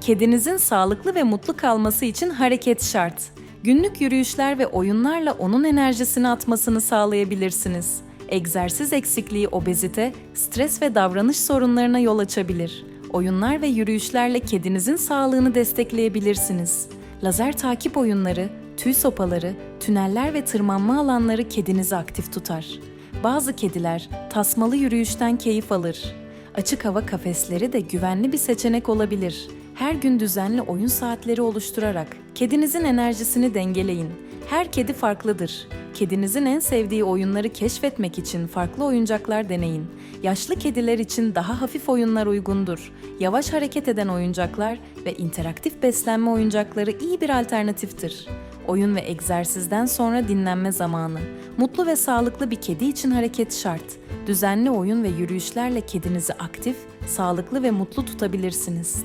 Kedinizin sağlıklı ve mutlu kalması için hareket şart. Günlük yürüyüşler ve oyunlarla onun enerjisini atmasını sağlayabilirsiniz. Egzersiz eksikliği obezite, stres ve davranış sorunlarına yol açabilir. Oyunlar ve yürüyüşlerle kedinizin sağlığını destekleyebilirsiniz. Lazer takip oyunları, tüy sopaları, tüneller ve tırmanma alanları kedinizi aktif tutar. Bazı kediler tasmalı yürüyüşten keyif alır. Açık hava kafesleri de güvenli bir seçenek olabilir. Her gün düzenli oyun saatleri oluşturarak kedinizin enerjisini dengeleyin. Her kedi farklıdır. Kedinizin en sevdiği oyunları keşfetmek için farklı oyuncaklar deneyin. Yaşlı kediler için daha hafif oyunlar uygundur. Yavaş hareket eden oyuncaklar ve interaktif beslenme oyuncakları iyi bir alternatiftir. Oyun ve egzersizden sonra dinlenme zamanı. Mutlu ve sağlıklı bir kedi için hareket şart. Düzenli oyun ve yürüyüşlerle kedinizi aktif, sağlıklı ve mutlu tutabilirsiniz.